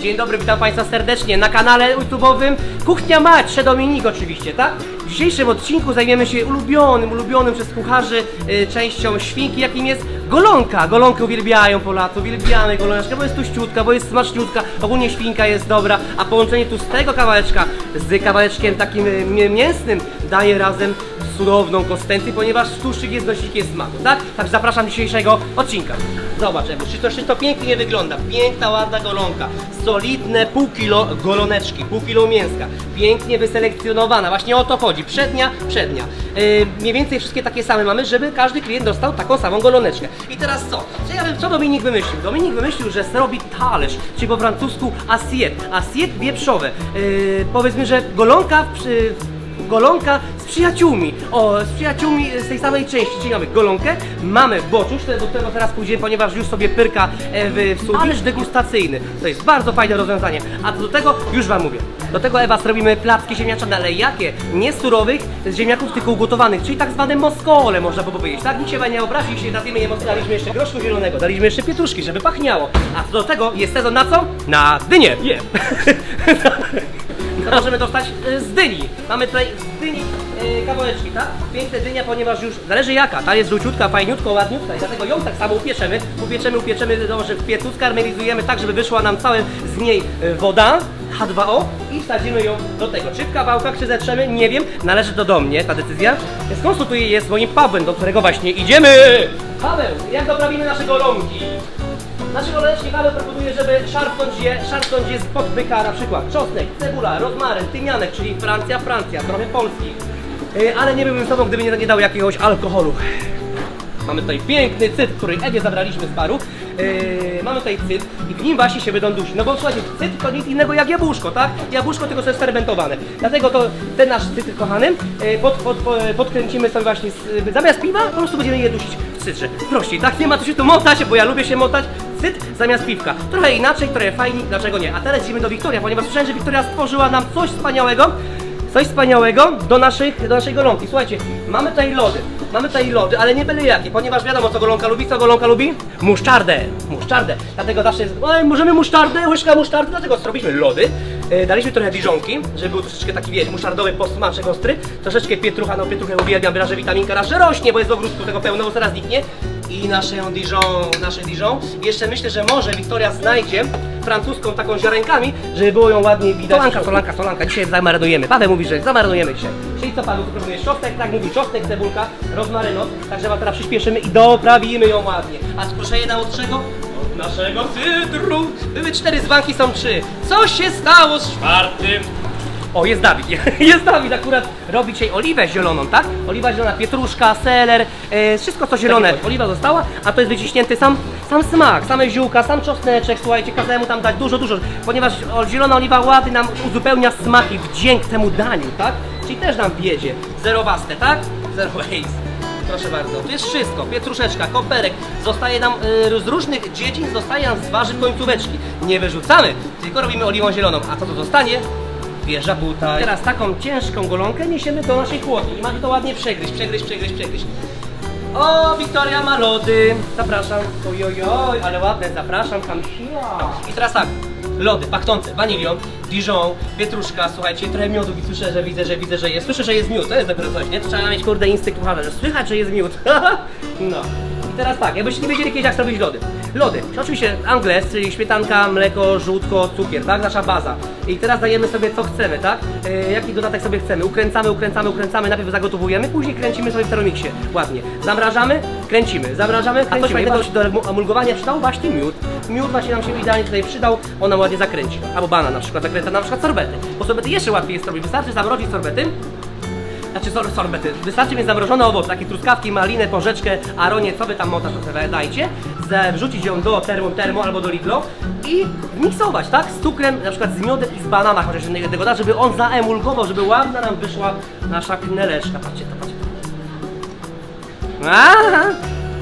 Dzień dobry, witam Państwa serdecznie na kanale YouTube'owym Kuchnia Mać, Dominik oczywiście, tak? W dzisiejszym odcinku zajmiemy się ulubionym, ulubionym przez kucharzy y, częścią świnki, jakim jest golonka. Golonkę uwielbiają Polacy, uwielbiamy goloneczkę, bo jest tuściutka, bo jest smaczniutka, ogólnie świnka jest dobra, a połączenie tłustego kawałeczka z kawałeczkiem takim y, mię- mięsnym daje razem cudowną konsystencję, ponieważ tłuszczyk jest nośnikiem smaku, tak? Tak zapraszam dzisiejszego odcinka. Zobacz, czy to, czy to pięknie wygląda? Piękna, ładna golonka, solidne pół kilo goloneczki, pół kilo mięska, pięknie wyselekcjonowana, właśnie o to chodzi, przednia, przednia. Yy, mniej więcej wszystkie takie same mamy, żeby każdy klient dostał taką samą goloneczkę. I teraz co? Co, ja wiem, co Dominik wymyślił? Dominik wymyślił, że zrobi talerz, czyli po francusku assiette, assiette wieprzowe. Yy, powiedzmy, że golonka w, przy, golonka z przyjaciółmi. O, z przyjaciółmi z tej samej części, czyli mamy golonkę, mamy boczusz, do którego teraz pójdziemy, ponieważ już sobie pyrka e, w, w talerz degustacyjny. To jest bardzo fajne rozwiązanie. A do tego, już Wam mówię, do tego Ewa zrobimy placki ziemniaczane, ale jakie? Nie surowych, z ziemniaków tylko ugotowanych, czyli tak zwane moskole, można by powiedzieć. Tak, nikt się nie obrazi, jeśli nazwiemy je moskole. Daliśmy jeszcze groszku zielonego, daliśmy jeszcze pietruszki, żeby pachniało. A do tego jest sezon na co? Na dynię. Je. Możemy dostać y, z dyni. Mamy tutaj z dyni y, kawałeczki, tak? Piękne dynia, ponieważ już zależy jaka. Ta jest żółciutka, fajniutka, ładniutka i dlatego ją tak samo upieczemy. Upieczemy, upieczemy dobrze w piecu, skarmelizujemy tak, żeby wyszła nam całe z niej y, woda. H2O i wsadzimy ją do tego. Czy w kawałkach, czy zetrzemy, nie wiem, należy to do mnie, ta decyzja. Skonsultuję je z moim Pawłem, do którego właśnie idziemy. Paweł, jak doprawimy nasze golonki? Nasze roleczki Paweł proponuje, żeby szarpnąć je, szarpnąć je spod byka, na przykład czosnek, cebula, rozmaryn, tymianek, czyli Francja, Francja, trochę Polski. Yy, ale nie byłbym z tobą, gdyby nie, dał jakiegoś alkoholu. Mamy tutaj piękny cyt, który Ewie zabraliśmy z baru. Yy, mamy tutaj cyt i w nim właśnie się będą dusić. No bo słuchajcie, cyt to nic innego jak jabłuszko, tak? Jabłuszko tylko, jest fermentowane. Dlatego to ten nasz cyt kochany yy, pod, pod, po- podkręcimy sobie właśnie, z, zamiast piwa po prostu będziemy je dusić w cytrze. Prościej, tak? Nie ma tu się tu motać, bo ja lubię się motać. Zamiast piwka. Trochę inaczej, trochę fajniej, dlaczego nie? A teraz idziemy do Wiktoria, ponieważ słyszałem, że Wiktoria stworzyła nam coś wspaniałego coś wspaniałego do, naszych, do naszej golonki. Słuchajcie, mamy tutaj lody, mamy tutaj lody, ale nie byle jakie, ponieważ wiadomo co golonka lubi, co golonka lubi? Musztardę, musztardę. Dlatego zawsze jest, oj, możemy musztardę, łyżka musztardy, dlatego zrobiliśmy lody. E, daliśmy trochę diżonki, żeby był troszeczkę taki, wiesz, musztardowy posmaczek ostry. Troszeczkę pietrucha, no pietruchę uwielbiam, że witaminka raz, że rośnie, bo jest w ogródku tego pełno, bo zaraz zniknie. I nasze Dijon, nasze Dijon. I Jeszcze myślę, że może Wiktoria znajdzie francuską taką ziarenkami, żeby było ją ładniej widać. Solanka, solanka, solanka. Dzisiaj zamarynujemy. Paweł mówi, że zamarynujemy dzisiaj. Czyli co Paweł, tu próbujesz czosnek, tak mówi czosnek, cebulka, rozmarynot. Także wam teraz przyspieszymy i doprawimy ją ładnie. A proszę jedna od czego? Od naszego cydru. Były cztery dzbanki, są trzy. Co się stało z czwartym? O, jest Dawid, jest Dawid, akurat robi dzisiaj oliwę zieloną, tak? Oliwa zielona, pietruszka, seler, e, wszystko co zielone. Oliwa została, a to jest wyciśnięty sam, sam smak, same ziółka, sam czosneczek, słuchajcie, każdemu tam dać dużo, dużo, ponieważ o, zielona oliwa ładnie nam uzupełnia smak i wdzięk temu daniu, tak? Czyli też nam wiedzie. Zerowaste, tak? Zero waste. Proszę bardzo, tu jest wszystko, pietruszeczka, koperek, zostaje nam y, z różnych dziedzin, zostaje nam z warzyw końcóweczki. Nie wyrzucamy, tylko robimy oliwą zieloną, a co to zostanie? Wieża buta. Teraz taką ciężką golonkę niesiemy do naszej chłodni i mamy to ładnie przegryźć, przegryźć, przegryźć, przegryźć. O, Wiktoria ma lody. Zapraszam. Ojojoj, ale ładne, zapraszam, tam I teraz tak, lody pachnące, wanilią, Dijon, pietruszka, słuchajcie, trochę miodu i słyszę, że widzę, że widzę, że jest. Słyszę, że jest miód, to jest dopiero coś, nie? Trzeba mieć kurde instynkt kucharza, że słychać, że jest miód. no. I teraz tak, jakbyście nie wiedzieli kiedyś jak zrobić lody. Lody, oczywiście angles, czyli śmietanka, mleko, żółtko, cukier, tak? Nasza baza. I teraz dajemy sobie co chcemy, tak? E, jaki dodatek sobie chcemy. Ukręcamy, ukręcamy, ukręcamy, najpierw zagotowujemy, później kręcimy sobie w termomiksie. Ładnie. Zamrażamy, kręcimy, zamrażamy, kręcimy. A coś fajnego się do emulgowania przydał? Właśnie miód. Miód właśnie nam się idealnie tutaj przydał, on nam ładnie zakręci. Albo bana na przykład zakręca, na przykład sorbety. Bo sorbety jeszcze łatwiej jest robić. Wystarczy zamrozić sorbety, znaczy sor, sorbety. Wystarczy mieć zamrożone owoce, takie truskawki, malinę, porzeczkę, aronię, co wy tam motasz, to dajcie. Ze- Wrzucić ją do termo, termo albo do Lidlo i miksować, tak? Z cukrem, na przykład z miodem i z banana, chociaż jednego da, żeby on zaemulgował, żeby ładna nam wyszła nasza kneleczka. Patrzcie to, patrzcie to. Aha!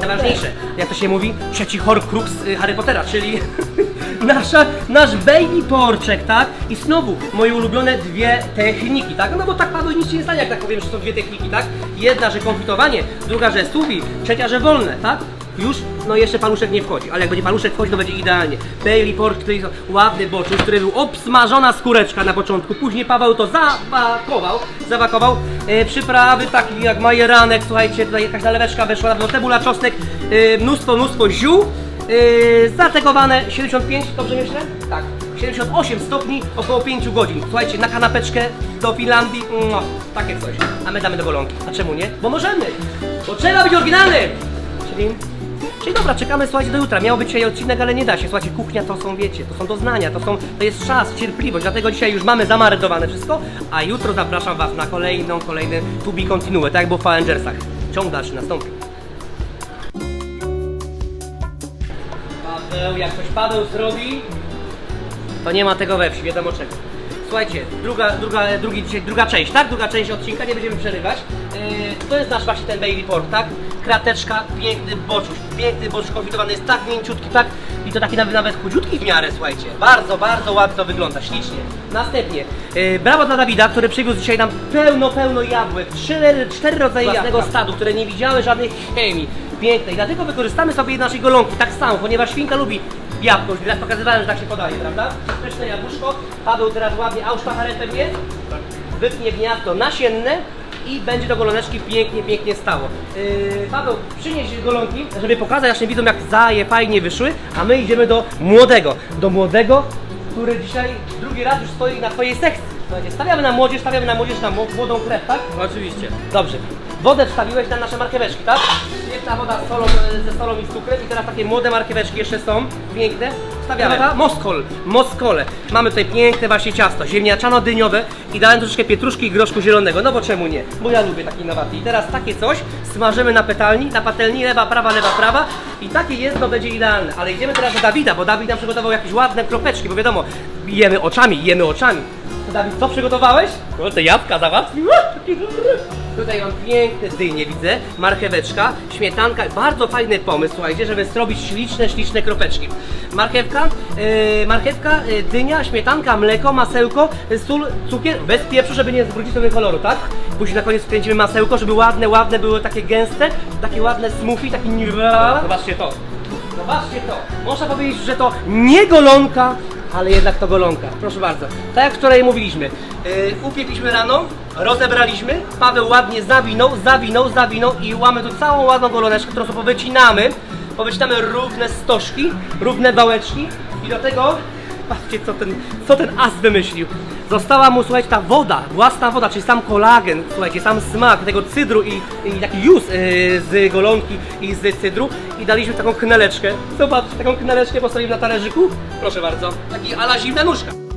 Najważniejsze, jak to się mówi, trzeci horcrux y, Harry Pottera, czyli nasza, nasz baby porczek, tak? I znowu moje ulubione dwie techniki, tak? No bo tak padło nic się nie stanie, jak tak powiem, że są dwie techniki, tak? Jedna, że konfitowanie, druga, że suwi, trzecia, że wolne, tak? Już, no jeszcze paluszek nie wchodzi, ale jak będzie paluszek wchodzi, to będzie idealnie. Bailey Pork, który jest ładny boczuś, który był obsmażona skóreczka na początku, później Paweł to zawakował, zawakował. E, przyprawy takie jak majeranek, słuchajcie, tutaj jakaś naleweczka weszła, no cebula, czosnek, e, mnóstwo, mnóstwo ziół. Yy, zategowane 75, dobrze myślę? Tak. 78 stopni, około 5 godzin. Słuchajcie, na kanapeczkę do Finlandii, no, takie coś. A my damy do golonki. A czemu nie? Bo możemy! Bo trzeba być oryginalny! Czyli, czyli dobra, czekamy, słuchajcie, do jutra. Miał być dzisiaj odcinek, ale nie da się. Słuchajcie, kuchnia to są, wiecie, to są doznania, to, są, to jest czas, cierpliwość. Dlatego dzisiaj już mamy zamarynowane wszystko, a jutro zapraszam Was na kolejną, kolejny to be continue, tak jak było w Avengersach. Ciąg dalszy nastąpi. Paweł, jak coś Paweł zrobi, to nie ma tego we wsi, wiadomo czego. Słuchajcie, druga, druga, drugi, dzisiaj, druga część, tak? Druga część odcinka, nie będziemy przerywać. Yy, to jest nasz właśnie ten Bailey Pork, tak? Krateczka, piękny boczuś, piękny boczuś konfitowany, jest tak mięciutki, tak? I to taki nawet, nawet chudziutki w miarę, słuchajcie. Bardzo, bardzo ładnie to wygląda, ślicznie. Następnie, yy, brawo dla Dawida, który przywiózł dzisiaj nam pełno, pełno jabłek. Cztery, cztery rodzaje własnego stadu, które nie widziały żadnej chemii. Piękne i dlatego wykorzystamy sobie naszej golonki tak samo, ponieważ świnka lubi jabłko. Już raz pokazywałem, że tak się podaje, prawda? Pyszne jabłuszko. Paweł teraz ładnie auszpacharę pewnie. Wytnie gniazdo nasienne i będzie do goloneczki pięknie, pięknie stało. Yy, Paweł, przynieś golonki, żeby pokazać naszym widzom, jak zaje fajnie wyszły, a my idziemy do młodego. Do młodego, który dzisiaj drugi raz już stoi na twojej sekcji. Słuchajcie, stawiamy na młodzież, stawiamy na młodzież, na mł- młodą krew, tak? Oczywiście. Dobrze. Wodę wstawiłeś na nasze marcheweczki, tak? Piękna woda z solą, e, ze solą i z cukrem i teraz takie młode marcheweczki jeszcze są, piękne. Wstawiamy. Dobra, moskol, moskole. Mamy tutaj piękne właśnie ciasto, ziemniaczano-dyniowe i dałem troszeczkę pietruszki i groszku zielonego, no bo czemu nie? Bo ja lubię takie innowacji. I teraz takie coś smażymy na petalni, na patelni, lewa, prawa, lewa, prawa i takie jedno będzie idealne. Ale idziemy teraz do Dawida, bo Dawid nam przygotował jakieś ładne kropeczki, bo wiadomo, jemy oczami, jemy oczami. To Dawid, co przygotowałeś? O, te jabłka załatwił. Tutaj mam piękne dynie, widzę, marcheweczka, śmietanka, bardzo fajny pomysł, słuchajcie, żeby zrobić śliczne, śliczne kropeczki. Marchewka, yy, marchewka, yy, dynia, śmietanka, mleko, masełko, sól, cukier, bez pieprzu, żeby nie zwrócić sobie koloru, tak? Później na koniec wkręcimy masełko, żeby ładne, ładne były takie gęste, takie ładne smoothie, taki. Zobaczcie to. Zobaczcie to. Można powiedzieć, że to nie golonka, ale jednak to golonka. Proszę bardzo. Tak jak wczoraj mówiliśmy. Yy, upiekliśmy rano, rozebraliśmy, Paweł ładnie zawinął, zawinął, zawinął i mamy tu całą ładną goloneczkę, którą sobie powycinamy. Powycinamy równe stożki, równe wałeczki i do tego Patrzcie, co ten, co ten as wymyślił. Została mu, słuchajcie, ta woda, własna woda, czyli sam kolagen, słuchajcie, sam smak tego cydru i, i taki jus yy, z golonki i z cydru i daliśmy taką kneleczkę. Zobaczcie, taką kneleczkę postawimy na talerzyku. Proszę bardzo, taki ala zimna nóżka.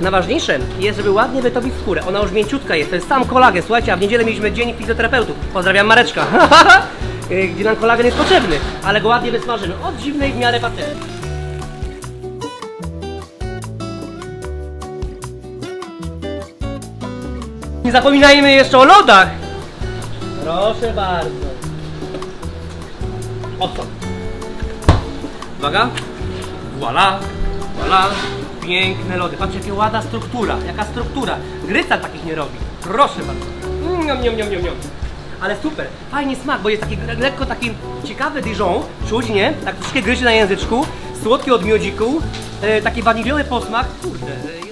Najważniejsze jest, żeby ładnie wytopić skórę. Ona już mięciutka jest, to jest sam kolagen. Słuchajcie, a w niedzielę mieliśmy dzień fizjoterapeutów. Pozdrawiam Mareczka. Y, Gdzie nam kolagen jest potrzebny, ale go ładnie wysmażymy. Od dziwnej w miarę patelni. Nie zapominajmy jeszcze o lodach. Proszę bardzo. Oto. Uwaga. Voila. Voila. Piękne lody. Patrzcie, jaka ładna struktura. Jaka struktura. Gryca takich nie robi. Proszę bardzo. Mm, Niam, niam, niam, niam, niam. Ale super. Fajnie smak, bo jest taki lekko taki ciekawy Dijon. Czuć, nie? Tak troszkę gryzie na języczku. Słodki od miodziku. E, taki waniliowy posmak. Kurde.